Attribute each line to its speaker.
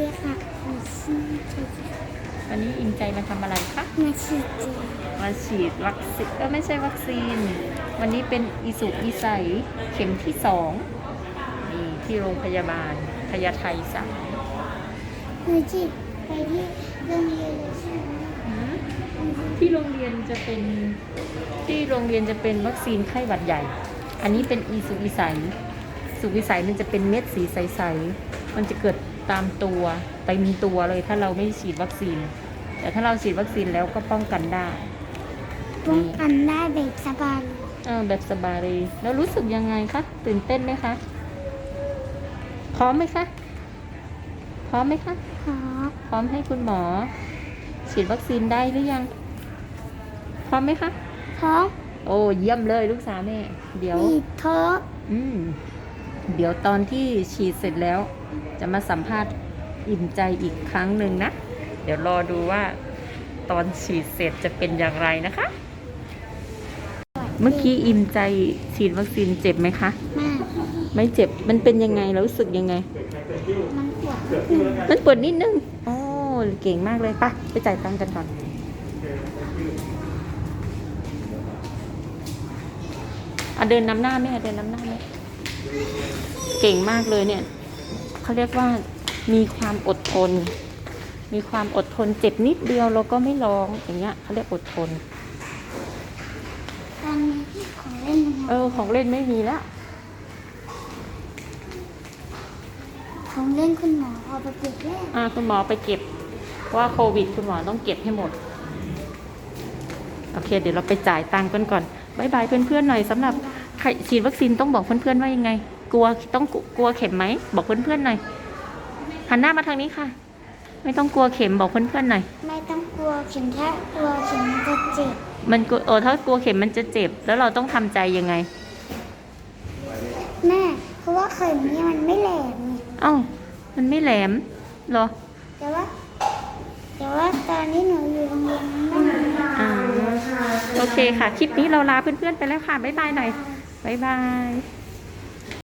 Speaker 1: ดีค่ะหนูชื่อเจเจ
Speaker 2: วันนี้อิงใจมาทำอะไรคะ
Speaker 1: มาฉีดเจ
Speaker 2: มาฉีดวัคซีนก็ไม่ใช่วัคซีน วันนี้เป็นอีสุอีใสเข็มที่สองนี่ที่โรงพยาบาลพญาไทสาม
Speaker 1: หนูฉีดไปที่โรงเรียนเลยใช่ไหม
Speaker 2: ที่โรงเรียนจะเป็นที่โรงเรียนจะเป็นวัคซีนไข้หวัดใหญ่ อันนี้เป็นอีสุอีใสสุอีใสมันจะเป็นเม็ดสีใสๆ มันจะเกิดตามตัวเต็มตัวเลยถ้าเราไม่ฉีดวัคซีน แต่ถ้าเราฉีดวัคซีนแล้วก็ป้องกันได้
Speaker 1: ป้องกันได้แบบสบาย
Speaker 2: เออแบบสบายเลยแล้วรู้สึกยังไงคะตื่นเต้นไหมคะพร้อมไหมคะพร้อมไหมคะ
Speaker 1: ครับ
Speaker 2: พร้อมให้คุณหมอ ฉีดวัคซีนได้หรือยัง พร้อมไหมคะ
Speaker 1: เพราะ
Speaker 2: โอ้เยี่ยมเลยลูกสาวแม่เดี๋ยว
Speaker 1: มีเทอะ
Speaker 2: อืม เดี๋ยวตอนที่ฉีดเสร็จแล้ว จะมาสัมภาษณ์อิ่มใจอีกครั้งหนึ่งนะ เดี๋ยวรอดูว่าตอนฉีดเสร็จจะเป็นอย่างไรนะคะ เมื่อกี้อิ่มใจฉีดวัคซีนเจ็บไหมคะ
Speaker 1: มาก
Speaker 2: ไม่เจ็บ มันเป็นยังไงแล้วรู้สึกยังไง
Speaker 1: มันปวดนิดนึง
Speaker 2: มันปวดนิดนึงโอ้เก่งมากเลยปะไปจ่ายตังค์กันก่อน อะเดินนำหน้าแม่เดินนำหน้าแม่ เก่งมากเลยเนี่ยเขาเรียกว่ามีความอดทน มีความอดทนเจ็บนิดเดียวเราก็ไม่ร้องอย่างเงี้ยเขาเรียกอดทน
Speaker 1: ตอนนี้ที่ของเล่นมัน
Speaker 2: เออของเล่นไม่มีแล้ว
Speaker 1: ของเล่นคุณหมอเอาไปเก็บแล้ว
Speaker 2: อ่าคุณหมอไปเก็บเพราะว่าโควิด คุณหมอต้องเก็บให้หมดโอเค เดี๋ยวเราไปจ่ายตังค์กันก่อนบายบายเพื่อนๆหน่อยสำหรับใคร ฉีดวัคซีนต้องบอกเพื่อนๆว่ายังไง กลัวต้องกลัวเข็มไหมบอกเพื่อนๆหน่อยหันหน้ามาทางนี้ค่ะ ไม่ต้องกลัวเข็มบอกเพื่อนๆหน่อย
Speaker 1: ไม่ต้องกลัวเข็มถ้ากลัวเข็มมันจะเจ็บ
Speaker 2: มันกลัวเออถ้ากลัวเข็มมันจะเจ็บ แล้วเราต้องทำใจยังไง
Speaker 1: แม่เพราะว่าเข็มนี้มันไม่แหลมไง
Speaker 2: เอ้ามันไม่แหลมเหรอ
Speaker 1: แต่ว่าแต่ว่าตอนนี้หนูอยู่โรงเรียนมันไม่มี
Speaker 2: อ่าโอเคค่ะ คลิปนี้เราลาเพื่อนๆไปแล้วค่ะ บ๊ายบายหน่อย บ๊ายบาย